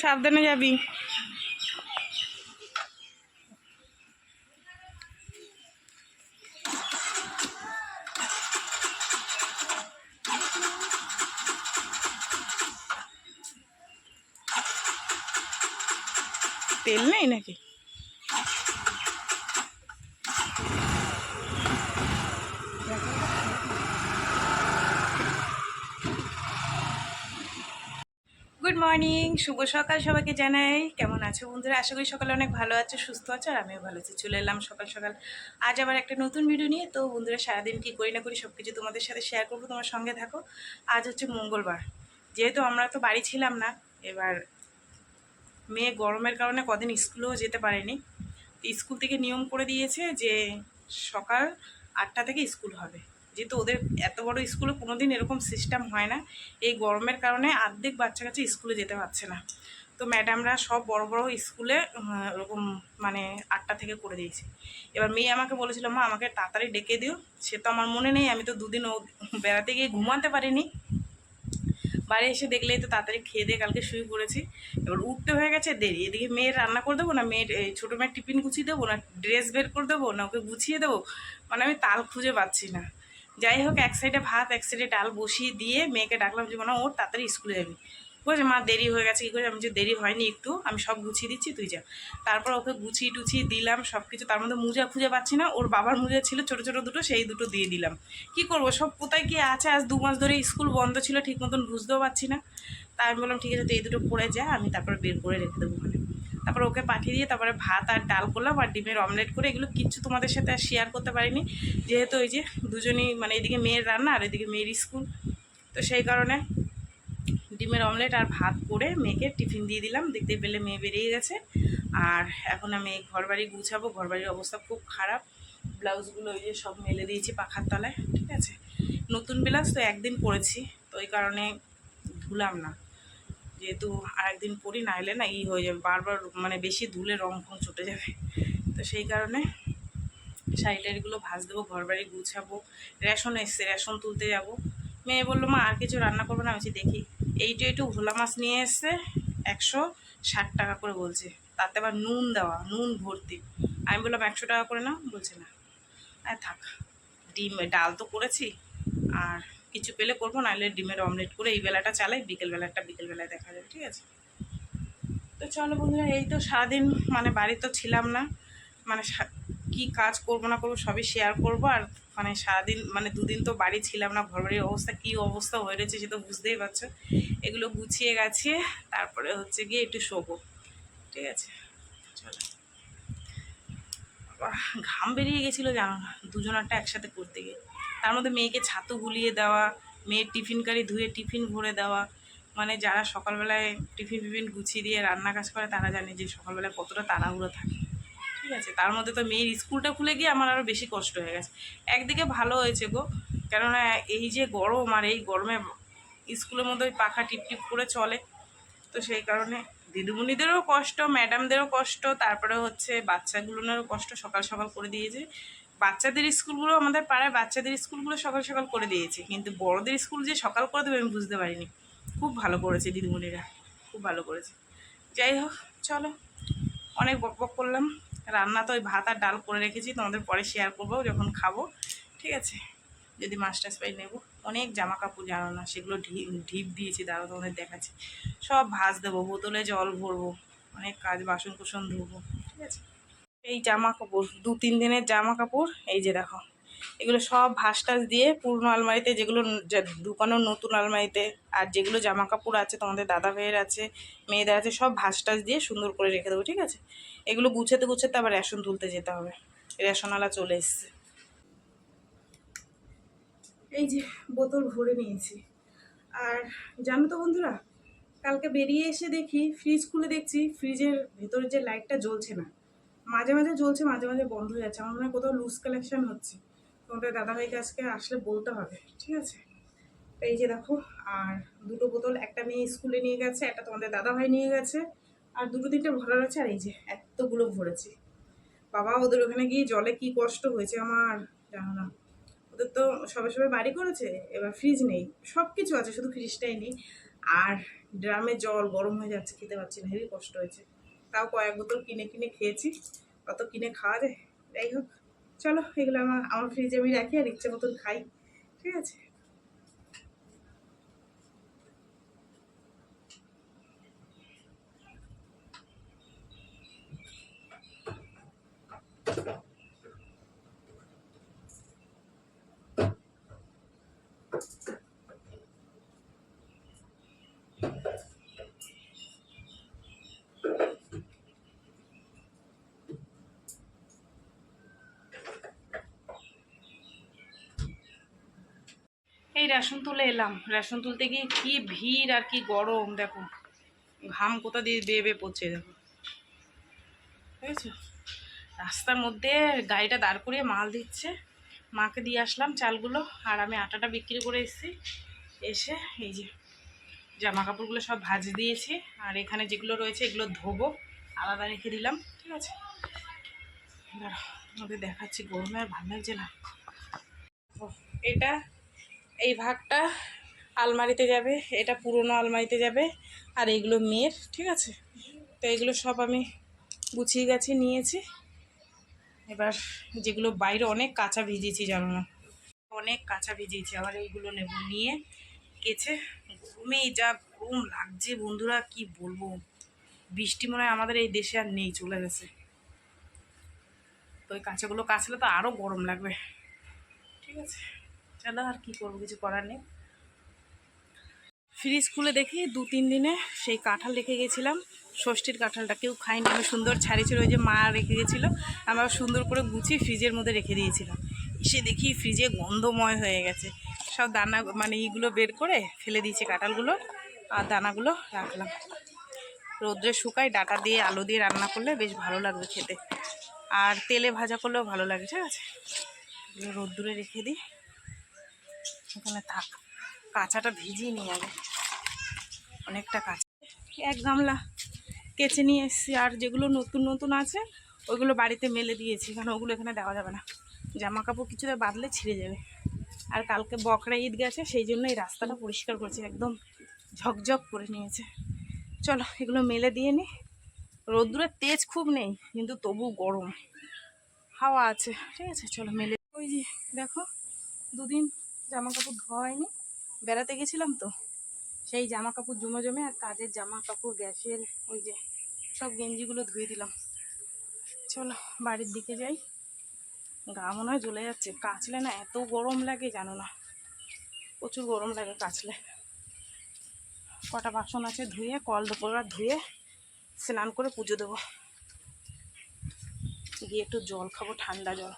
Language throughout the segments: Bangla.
সাবধানে যাবি। তেল নেই নাকি? গুড মর্নিং শুভ সকাল সবাইকে জানাই। কেমন আছো বন্ধুরা? আশা করি সকালে অনেক ভালো আছো, সুস্থ আছো, আর আমিও ভালো আছি। চলে এলাম সকাল সকাল। আজ আবার একটা নতুন ভিডিও নিয়ে। তো বন্ধুরা, সারাদিন কী করি না করি সব কিছু তোমাদের সাথে শেয়ার করব, তোমার সঙ্গে থাকো। আজ হচ্ছে মঙ্গলবার। যেহেতু আমরা তো বাড়ি ছিলাম না, এবার মেয়ে গরমের কারণে কদিন স্কুলেও যেতে পারেনি। স্কুল থেকে নিয়ম করে দিয়েছে যে সকাল আটটা থেকে স্কুল হবে। যেহেতু ওদের এত বড় স্কুলে কোনোদিন এরকম সিস্টেম হয় না, এই গরমের কারণে অর্ধেক বাচ্চা কাছে স্কুলে যেতে পারছে না। তো ম্যাডামরা সব বড় বড় স্কুলে ওরকম মানে আটটা থেকে করে দিয়েছে। এবার মেয়ে আমাকে বলেছিল, মা, আমাকে তাড়াতাড়ি ডেকে দিও। সে তো আমার মনে নেই, আমি তো দুদিন ও বেড়াতে গিয়ে ঘুমাতে পারিনি। বাড়ি এসে দেখলেই তো তাড়াতাড়ি খেয়ে দিয়ে কালকে শুয়ে পড়েছি। এবার উঠতে হয়ে গেছে, দেরি। এদিকে মেয়ের রান্না করে দেবো না, মেয়ের ছোটো মেয়ের টিফিন গুছিয়ে দেবো না ড্রেস বের করে দেবো না, ওকে গুছিয়ে দেবো? মানে আমি তাল খুঁজে পাচ্ছি না। যাই হোক, এক সাইডে ভাত, এক সাইডে ডাল বসিয়ে দিয়ে মেয়েকে ডাকলাম যে মানে ওর তাড়াতাড়ি স্কুলে যাবি। বলছে মা, দেরি হয়ে গেছে, কী করে আমি যে দেরি হয়নি একটু, আমি সব গুছিয়ে দিচ্ছি, তুই যা। তারপর ওকে গুছিয়ে টুছিয়ে দিলাম সব কিছু তার মধ্যে মোজা খুঁজে পাচ্ছি না, ওর বাবার মোজা ছিল, ছোটো ছোটো দুটো, সেই দুটো দিয়ে দিলাম। কি করব, সব কোথায় কি আছে, আজ দু মাস ধরে স্কুল বন্ধ ছিল, ঠিক মতন বুঝতেও পারছি না। তাই আমি বললাম, ঠিক আছে, তুই এই দুটো পড়ে যা, আমি তারপর বের করে রেখে দেবো ওখানে। তারপর ওকে পাঠিয়ে দিয়ে তারপরে ভাত আর ডাল করলাম আর ডিমের অমলেট করে এগুলো কিচ্ছু তোমাদের সাথে আর শেয়ার করতে পারিনি। যেহেতু ওই যে দুজনেই মানে এদিকে মেয়ের রান্না আর এদিকে মেয়ের স্কুল তো সেই কারণে ডিমের অমলেট আর ভাত করে মেয়েকে টিফিন দিয়ে দিলাম। দেখতে পেলে মেয়ে বেরিয়ে গেছে। আর এখন আমি ঘরবাড়ি গুছাবো। ঘরবাড়ির অবস্থা খুব খারাপ। ব্লাউজগুলো ওই যে সব মেলে দিয়েছি পাখার তলায়, ঠিক আছে? নতুন ব্লাউজ তো একদিন পরেছি। তো ওই কারণে ধুলাম না। যেহেতু আরেকদিন পরি না এলে না ই হয়ে যাবে। বারবার মানে বেশি ধুলে রং ফং ছুটে যাবে। তো সেই কারণে শাড়ি টাড়িগুলো ভাজ দেবো ঘর বাড়ি গুছাবো, রেশন এসছে, রেশন তুলতে যাব। মেয়ে বলল, মা, আর কিছু রান্না করব না? আমি দেখি এইটু একটু ভোলা মাছ নিয়ে এসছে, একশো ষাট টাকা করে বলছে। তাতে আবার নুন দেওয়া, নুন ভর্তি। আমি বললাম, একশো টাকা করে নাও? বলছে, না। আর থাক, ডিম, ডাল তো করেছি, আর কিছু পেলে করব, নাহলে ডিমের অমলেট করে এই বেলাটা চালাই বিকেলবেলাটা বিকেলবেলায় দেখা যাবে ঠিক আছে? তো চলো বন্ধুরা, এই তো সারাদিন মানে বাড়ি তো ছিলাম না মানে কি কাজ করব না করব সবই শেয়ার করব, আর মানে সারাদিন মানে দুদিন তো বাড়ি ছিলাম না ঘর বাড়ির অবস্থা, কী অবস্থা হয়ে রয়েছে সে তো বুঝতেই পারছ। এগুলো গুছিয়ে গাছিয়ে তারপরে হচ্ছে গিয়ে একটু শোবো, ঠিক আছে? চলো। ঘাম বেরিয়ে গেছিল জানো না, দুজনারটা একসাথে করতে গিয়ে। তার মধ্যে মেয়েকে ছাতু গুলিয়ে দেওয়া, মেয়ের টিফিন কারি ধুয়ে টিফিন ভরে দেওয়া। মানে যারা সকালবেলায় টিফিন টিফিন গুছিয়ে দিয়ে রান্না কাজ করে, তারা জানে যে সকালবেলায় কতটা তাড়াহুড়ো থাকে। ঠিক আছে? তার মধ্যে তো মেয়ের স্কুলটা খুলে গিয়ে আমার আরও বেশি কষ্ট হয়ে গেছে। একদিকে ভালো হয়েছে গো, কেননা এই যে গরম আর এই গরমে স্কুলের মধ্যে ওই পাখা টিপ টিপ করে চলে। তো সেই কারণে দিদিমণিদেরও কষ্ট, ম্যাডামদেরও কষ্ট, তারপরে হচ্ছে বাচ্চাগুলোনেরও কষ্ট সকাল সকাল করে দিয়েছে। বাচ্চাদের স্কুলগুলো আমাদের পাড়ায় বাচ্চাদের স্কুলগুলো সকাল সকাল করে দিয়েছে। কিন্তু বড়দের স্কুল যে সকাল করে দেবে আমি বুঝতে পারিনি। খুব ভালো করেছে দিদিমণিরা। খুব ভালো করেছে। যাই হোক, চলো। অনেক বক বক করলাম। রান্না তো ওই ভাত আর ডাল করে রেখেছি, তোমাদের পরে শেয়ার করব যখন খাব। ঠিক আছে? যদি টাছ পাই নেব। অনেক জামা কাপড় জানো না সেগুলো ঢিপ দিয়েছি দাঁড়া তোমাদের দেখাচ্ছি। সব ভাজ দেবো, বোতলে জল ভরবো, অনেক কাজ বাসন কুসন ধুবো। ঠিক আছে? এই জামা কাপড় দু, তিন দিনের জামা কাপড় এই যে দেখো। এগুলো সব ভাস টাস দিয়ে পুরনো আলমারিতে যেগুলো দোকানের নতুন আলমারিতে আর যেগুলো জামা কাপড় আছে তোমাদের দাদা ভাইয়ের আছে, মেয়েদের আছে, সব ভাস টাস দিয়ে সুন্দর করে রেখে দেবো, ঠিক আছে? এগুলো গুছাতে গুছাতে আবার রেশন তুলতে যেতে হবে। রেশনওয়ালা চলে এসছে। এই যে বোতল ভরে নিয়েছি। আর জানো তো বন্ধুরা, কালকে বেরিয়ে এসে দেখি ফ্রিজ খুলে দেখছি ফ্রিজের ভেতরে যে লাইটটা জ্বলছে না। মাঝে মাঝে চলছে মাঝে মাঝে বন্ধ হয়ে যাচ্ছে। আমার মনে হয় কোথাও লুজ কালেকশন হচ্ছে। তোমাদের দাদাভাইকে আজকে আসলে বলতে হবে, ঠিক আছে? এই যে দেখো, আর দুটো বোতল, একটা মেয়ে স্কুলে নিয়ে গেছে, একটা তোমাদের দাদাভাই নিয়ে গেছে, আর দুটো তিনটে ভরা রয়েছে, আর এই যে এতগুলো ভরেছি। বাবা, ওদের ওখানে গিয়ে জলে কি কষ্ট হয়েছে আমার জানো না। ওদের তো সবাই সবাই বাড়ি করেছে, এবার ফ্রিজ নেই সব কিছু আছে, শুধু ফ্রিজটাই নেই। আর ড্রামে জল গরম হয়ে যাচ্ছে, খেতে পারছি না হেবি কষ্ট হয়েছে। তাও কয়েক বোতল কিনে কিনে খেয়েছি। অত কিনে খাওয়া যায়? যাই হোক, চলো এগুলো আমার আমার ফ্রিজে আমি রাখি আর ইচ্ছে মতন খাই। ঠিক আছে? এই রেশন তুলে এলাম। রেশন তুলতে গিয়ে কি ভিড় আর কি গরম, দেখো। ঘাম কোথা দিয়ে বেয়ে বেয়ে পড়ছে, দেখো। বুঝেছ? রাস্তার মধ্যে গাড়িটা দাঁড় করিয়ে মাল দিচ্ছে। মাকে দিয়ে আসলাম চালগুলো, আর আমি আটাটা বিক্রি করে এসেছি। এসে এই যে জামা কাপড়গুলো সব ভাজ দিয়েছি, আর এখানে যেগুলো রয়েছে এগুলো ধোবো, আলাদা রেখে দিলাম, ঠিক আছে? তোমাদের দেখাচ্ছি গরমে আর ভালো লাগছে না। এটা এই ভাগটা আলমারিতে যাবে, এটা পুরনো আলমারিতে যাবে, আর এইগুলো মেয়ের, ঠিক আছে? তো এগুলো সব আমি গুছিয়ে গাছে নিয়েছি। এবার যেগুলো বাইরে অনেক কাঁচা ভিজিয়েছি, জানো না? অনেক কাঁচা ভিজিয়েছি, আবার এইগুলো নেব। নিয়ে গেছে গরমে যা গরম লাগছে, বন্ধুরা, কি বলব? বৃষ্টি মনে হয় আমাদের এই দেশে আর নেই, চলে গেছে। তো ওই কাঁচাগুলো কাচলে তো আরও গরম লাগবে, ঠিক আছে? চলো আর কি করব, কিছু করার নেই। ফ্রিজ খুলে দেখি দু তিন দিনে সেই কাঁঠাল রেখে গেছিলাম। ষষ্ঠীর কাঁঠালটা কেউ খায়নি, আমি সুন্দর ছাড়িয়েছিল, ওই যে মা রেখে গেছিল। আমরা সুন্দর করে গুছিয়ে ফ্রিজের মধ্যে রেখে দিয়েছিলাম। এসে দেখি ফ্রিজে গন্ধময় হয়ে গেছে। সব দানা মানে ইগুলো বের করে ফেলে দিয়েছে কাঁঠালগুলো আর দানাগুলো রাখলাম। রোদ্রে শুকাই ডাটা দিয়ে আলু দিয়ে রান্না করলে বেশ ভালো লাগবে খেতে। আর তেলে ভাজা করলেও ভালো লাগে, ঠিক আছে? রোদ্দুরে রেখে দিই। ওখানে থাক। কাঁচাটা ভিজিয়ে নিয়ে আগে। অনেকটা কাঁচা। এক গামলা কেচে নিয়ে এসেছি। আর যেগুলো নতুন নতুন আছে, ওইগুলো বাড়িতে মেলে দিয়েছি। কারণ ওগুলো এখানে দেওয়া যাবে না। জামা কাপড় কিছুতে বাঁধলে ছিঁড়ে যাবে। আর কালকে বকরা ঈদ গেছে, সেই জন্য এই রাস্তাটা পরিষ্কার করেছি। একদম ঝকঝক করে নিয়েছে। চলো, এগুলো মেলে দিয়ে নি। রোদ্দুরের তেজ খুব নেই, কিন্তু তবু গরম। হাওয়া আছে। ঠিক আছে, চলো মেলে। ওই যে, দেখো, দুদিন জামা কাপড় ধোয়া হয়নি বেড়াতে গেছিলাম তো, সেই জামা কাপড় জমে জমে আর কাজের জামা কাপড় গ্যাসের ওই যে সব গেঞ্জিগুলো ধুয়ে দিলাম। চলো বাড়ির দিকে যাই। গা মনে হয় জ্বলে যাচ্ছে। কাচলে না এত গরম লাগে, জানো না। প্রচুর গরম লাগে কাচলে। কটা বাসন আছে ধুয়ে, কল দুপুরবার ধুয়ে স্নান করে পুজো দেবো। গিয়ে একটু জল খাব, ঠান্ডা জল।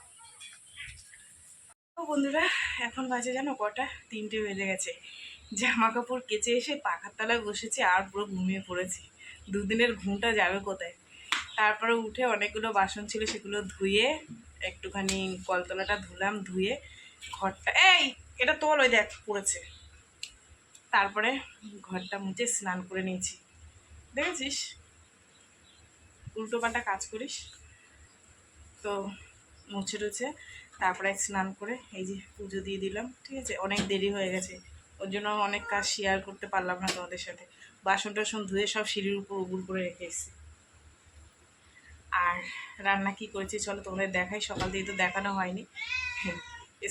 বন্ধুরা, এখন বাজে জানো কটা? তিনটে বেজে গেছে। জামা কাপড় কেচে এসে পাখার তলায় বসেছি আর পুরো ঘুমিয়ে পড়েছি। দুদিনের ঘুমটা যাবে কোথায়? তারপরে উঠে অনেকগুলো বাসন ছিল, সেগুলো ধুয়ে একটুখানি কলতলাটা ধুলাম, ধুয়ে ঘরটা এই, এটা তোল, ওই দেখ, পড়েছে। তারপরে ঘরটা মুছে স্নান করে নিয়েছি। দেখেছিস? উল্টো পাল্টা কাজ করিস। তো মুছে টুছে তারপরে স্নান করে এই যে পুজো দিয়ে দিলাম, ঠিক আছে? অনেক দেরি হয়ে গেছে। ওর জন্য অনেক কাজ শেয়ার করতে পারলাম না তোমাদের সাথে। বাসন টাসন ধুয়ে সব সিঁড়ির উপর উগুল করে রেখে এসেছি। আর রান্না কি করেছি চলো তোমাদের দেখাই, সকাল থেকে তো দেখানো হয়নি।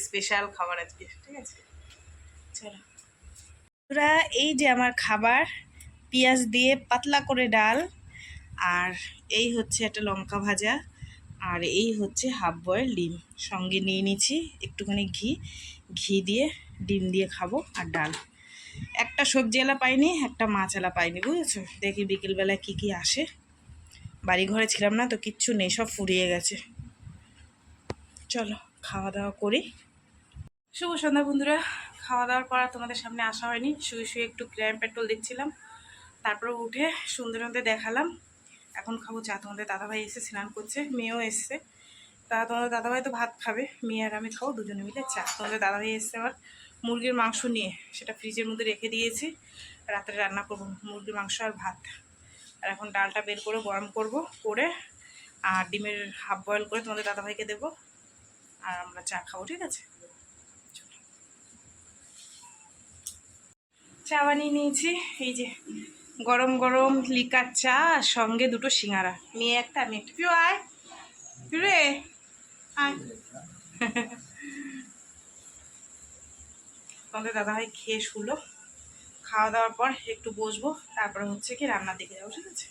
স্পেশাল খাবার আজকে, ঠিক আছে? চলো। বন্ধুরা, এই যে আমার খাবার, পেঁয়াজ দিয়ে পাতলা করে ডাল, আর এই হচ্ছে একটা লঙ্কা ভাজা। আর এই হচ্ছে হাফ বয়েল ডিম। সঙ্গে নিয়ে নিচ্ছি একটুখানি ঘি। ঘি দিয়ে ডিম দিয়ে খাব আর ডাল। একটা সবজি এলা পাইনি, একটা মাছ এলা পাইনি, বুঝেছ? দেখি বিকেলবেলায় কি কি আসে। বাড়ি ঘরে ছিলাম না তো কিচ্ছু নেই, সব ফুরিয়ে গেছে। চলো খাওয়া দাওয়া করি। শুভ সন্ধ্যা বন্ধুরা। খাওয়া দাওয়ার পর তোমাদের সামনে আসা হয়নি। শুয়ে শুয়ে একটু ক্রাইম পেট্রোল দেখছিলাম। তারপরে উঠে সুন্দর দেখালাম। এখন খাব চা তোমাদের দাদাভাই এসে স্নান করছে, মেয়েও এসছে। তা তোমাদের দাদাভাই তো ভাত খাবে, মেয়ে আর আমি খাব, দুজনে মিলে চা। তোমাদের দাদাভাই এসছে আবার মুরগির মাংস নিয়ে, সেটা ফ্রিজের মধ্যে রেখে দিয়েছি। রাত্রে রান্না করব, মুরগির মাংস আর ভাত। আর এখন ডালটা বের করে গরম করব, করে আর ডিমের হাফ বয়েল করে তোমাদের দাদাভাইকে দেবো। আর আমরা চা খাব, ঠিক আছে? চা বানিয়ে নিয়েছি, এই যে গরম গরম লিকার চা আর সঙ্গে দুটো সিঙ্গারা। মেয়ে একটা, আমি একটা। পিউ, আয়। রে। আয়। তোমাদের দাদাভাই খেয়ে শুলো। খাওয়া দাওয়ার পর একটু বসবো, তারপরে হচ্ছে কি রান্নার দিকে যাব, ঠিক আছে?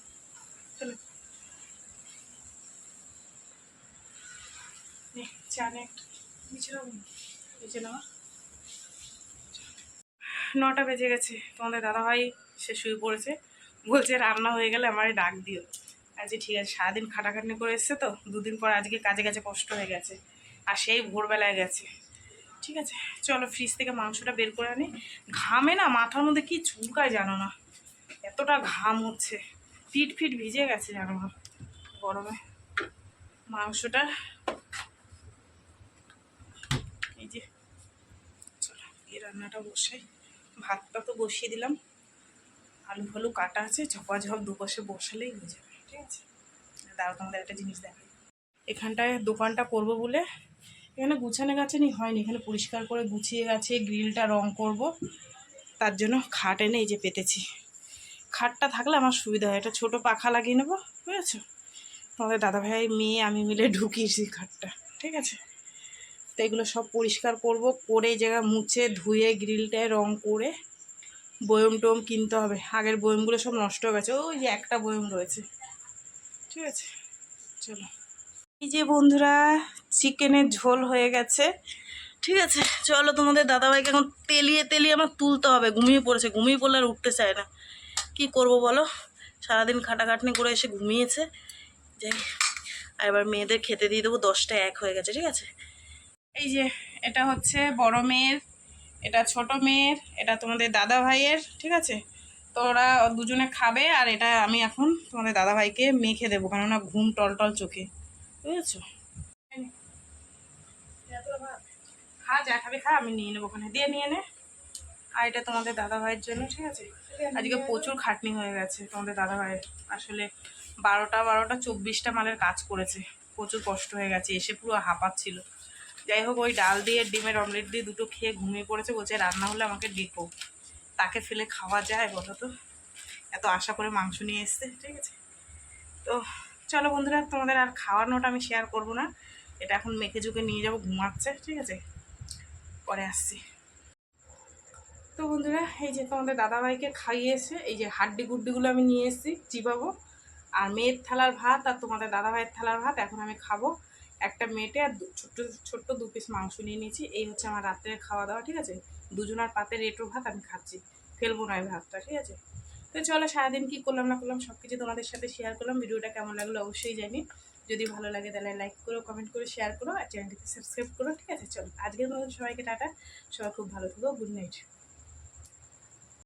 নটা বেজে গেছে। তোমাদের দাদাভাই সে শুয়ে পড়েছে। বলছে, রান্না হয়ে গেলে আমারে ডাক দিও। আজকে ঠিক আছে, সারাদিন খাটাখাটনি করে এসছে তো, দুদিন পর আজকে কাজে গেছে কষ্ট হয়ে গেছে। আর সেই ভোরবেলায় গেছে। ঠিক আছে, চলো ফ্রিজ থেকে মাংসটা বের করে আনি। ঘামে না, মাথার মধ্যে কি চুলকায় জানো না। এতটা ঘাম হচ্ছে। পিঠ ফিট ভিজে গেছে জানো না, গরমে। মাংসটা এই যে, চলো, এই রান্নাটা বসাই। ভাতটা তো বসিয়ে দিলাম। আলু ফালু কাটা আছে ঝপা ঝপ দুপাশে বসালেই হয়ে যাবে, ঠিক আছে? দাঁড়াও, তোমাদের একটা জিনিস দেখাই। এখানটায় দোকানটা করব বলে এখানে গুছানো গাছানি হয়নি, এখানে পরিষ্কার করে গুছিয়ে গেছে গ্রিলটা রং করব। তার জন্য খাট এনে এই যে পেতেছি। খাটটা থাকলে আমার সুবিধা হয়, একটা ছোটো পাখা লাগিয়ে নেব, বুঝেছ? তোমাদের দাদাভাই, মেয়ে, আমি মিলে ঢুকিয়েছি খাটটা, ঠিক আছে? তো এগুলো সব পরিষ্কার করব, করে এই জায়গা মুছে ধুয়ে গ্রিলটায় রং করে বয়ম টম কিনতে হবে। আগের বয়মগুলো সব নষ্ট হয়ে গেছে। ওই যে একটা বয়ম রয়েছে। ঠিক আছে? চলো। এই যে বন্ধুরা, চিকেনের ঝোল হয়ে গেছে। ঠিক আছে? চলো তোমাদের দাদাভাইকে এখন তেলিয়ে তেলিয়ে আমার তুলতে হবে। ঘুমিয়ে পড়েছে। ঘুমিয়ে পড়লে আর উঠতে চায় না। কি করব বলো? সারাদিন খাটাখাটনি করে এসে ঘুমিয়েছে। যাই আর এবার মেয়েদের খেতে দিয়ে দেবো। দশটা এক হয়ে গেছে। ঠিক আছে? এই যে, এটা হচ্ছে বড় মেয়ের এটা ছোট মেয়ের, এটা তোমাদের দাদা ভাইয়ের, ঠিক আছে? তো ওরা দুজনে খাবে আর এটা আমি এখন তোমাদের দাদা ভাইকে মেখে দেবো, কেননা ঘুম টল টল চোখে, বুঝেছ? খা, যা খাবে খা, আমি নিয়ে নেব ওখানে। দিয়ে নিয়ে নে। আর এটা তোমাদের দাদা ভাইয়ের জন্য, ঠিক আছে? আজকে প্রচুর খাটনি হয়ে গেছে তোমাদের দাদা ভাইয়ের। আসলে বারোটা বারোটা, চব্বিশটা মালের কাজ করেছে। প্রচুর কষ্ট হয়ে গেছে, এসে পুরো হাঁপাচ্ছিল। যাই হোক, ওই ডাল দিয়ে, ডিমের অমলেট দিয়ে দুটো খেয়ে ঘুমিয়ে পড়েছে। বলছে, রান্না হলে আমাকে ডেকো। তাকে ফেলে খাওয়া যায়, বলো তো। এত আশা করে মাংস নিয়ে এসছে, ঠিক আছে? তো চলো বন্ধুরা, তোমাদের আর খাওয়ানোটা আমি শেয়ার করব না। এটা এখন মেখে ঝুঁকে নিয়ে যাব, ঘুমাচ্ছে, ঠিক আছে? পরে আসছি। তো বন্ধুরা, এই যে তোমাদের দাদাভাইকে খাইয়েছে, এই যে হাড্ডি গুড্ডিগুলো আমি নিয়ে এসেছি, চিবাবো। আর মেয়ের থালার ভাত আর তোমাদের দাদাভাইয়ের থালার ভাত এখন আমি খাব। একটা মেটে আর ছোট্ট ছোট্ট দু পিস মাংস নিয়ে নিয়েছি। এই হচ্ছে আমার রাত্রের খাওয়া দাওয়া, ঠিক আছে? দুজনার পাতে রেটো ভাত, আমি খাচ্ছি। ফেলব না ভাতটা, ঠিক আছে? তো চলো, সারাদিন কী করলাম না করলাম সব কিছু তোমাদের সাথে শেয়ার করলাম। ভিডিওটা কেমন লাগল অবশ্যই জানি। যদি ভালো লাগে তাহলে লাইক করো কমেন্ট করো শেয়ার করো, আর চ্যানেলটিকে সাবস্ক্রাইব করো, ঠিক আছে? চলো, আজকের মতো সবাইকে টাটা। সবাই খুব ভালো থাকো গুড নাইট